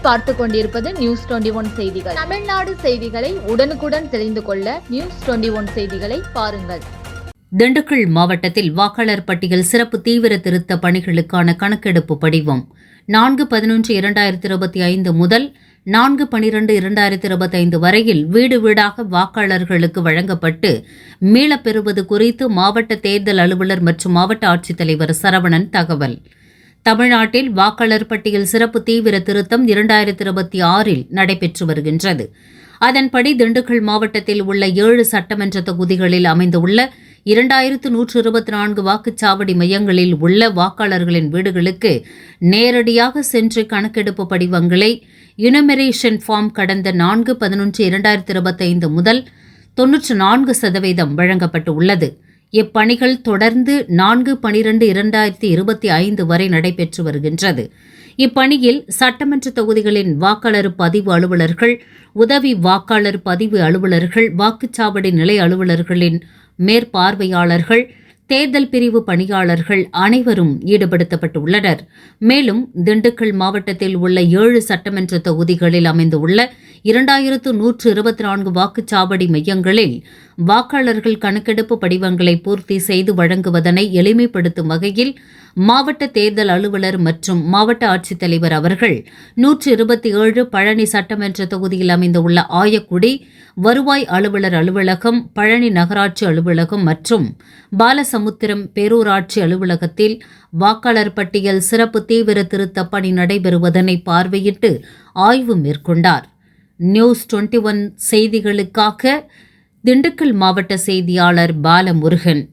பார்த்து கொண்டிருப்பது news twenty one செய்திகள். தமிழ்நாடு செய்திகளை உடனுக்குடன் தெரிந்து கொள்ள நியூஸ் டுவெண்டி ஒன் செய்திகளை பாருங்கள். திண்டுக்கல் மாவட்டத்தில் வாக்காளர் பட்டியல் சிறப்பு தீவிர திருத்த பணிகளுக்கான கணக்கெடுப்பு படிவம். நான்கு பதினொன்று இரண்டாயிரத்தி இருபத்தி ஐந்து முதல் நான்கு பனிரெண்டு இரண்டாயிரத்தி இருபத்தைந்து வரையில் வீடு வீடாக வாக்காளர்களுக்கு வழங்கப்பட்டு மீளப் பெறுவது குறித்து மாவட்ட தேர்தல் அலுவலர் மற்றும் மாவட்ட ஆட்சித்தலைவர் சரவணன் தகவல். தமிழ்நாட்டில் வாக்காளர் பட்டியல் சிறப்பு தீவிர திருத்தம் இரண்டாயிரத்தி இருபத்தி ஆறில் நடைபெற்று வருகின்றது. அதன்படி திண்டுக்கல் மாவட்டத்தில் உள்ள ஏழு சட்டமன்ற தொகுதிகளில் அமைந்துள்ள இரண்டாயிரத்து நூற்று இருபத்தி நான்கு வாக்குச்சாவடி மையங்களில் உள்ள வாக்காளர்களின் வீடுகளுக்கு நேரடியாக சென்று கணக்கெடுப்பு படிவங்களை யுனமெரேஷன் ஃபார்ம் கடந்த நான்கு பதினொன்று இரண்டாயிரத்தி இருபத்தைந்து முதல் தொன்னூற்று நான்கு சதவீதம் வழங்கப்பட்டு உள்ளது இப்பணிகள் தொடர்ந்து நான்கு பனிரெண்டு இரண்டாயிரத்தி இருபத்தி ஐந்து வரை நடைபெற்று வருகின்றது. இப்பணியில் சட்டமன்ற தொகுதிகளின் வாக்காளர் பதிவு அலுவலர்கள் உதவி வாக்காளர் பதிவு அலுவலர்கள் வாக்குச்சாவடி நிலை அலுவலர்களின் மேற்பார்வையாளர்கள் தேர்தல் பிரிவு பணியாளர்கள் அனைவரும் ஈடுபடுத்தப்பட்டுள்ளனர். மேலும் திண்டுக்கல் மாவட்டத்தில் உள்ள ஏழு சட்டமன்ற தொகுதிகளில் அமைந்துள்ள இரண்டாயிரத்து நூற்று இருபத்தி நான்கு வாக்குச்சாவடி மையங்களில் வாக்காளர்கள் கணக்கெடுப்பு படிவங்களை பூர்த்தி செய்து வழங்குவதனை எளிமைப்படுத்தும் வகையில் மாவட்ட தேர்தல் அலுவலர் மற்றும் மாவட்ட ஆட்சித்தலைவர் அவர்கள் நூற்று இருபத்தி ஏழு பழனி சட்டமன்ற தொகுதியில் அமைந்துள்ள ஆயக்குடி வருவாய் அலுவலர் அலுவலகம் பழனி நகராட்சி அலுவலகம் மற்றும் பாலசமுத்திரம் பேரூராட்சி அலுவலகத்தில் வாக்காளர் பட்டியல் சிறப்பு தீவிர திருத்த பணி நடைபெறுவதனை பார்வையிட்டு ஆய்வு மேற்கொண்டார். நியூஸ் டுவெண்ட்டி ஒன் செய்திகளுக்காக திண்டுக்கல் மாவட்ட செய்தியாளர் பாலமுருகன்.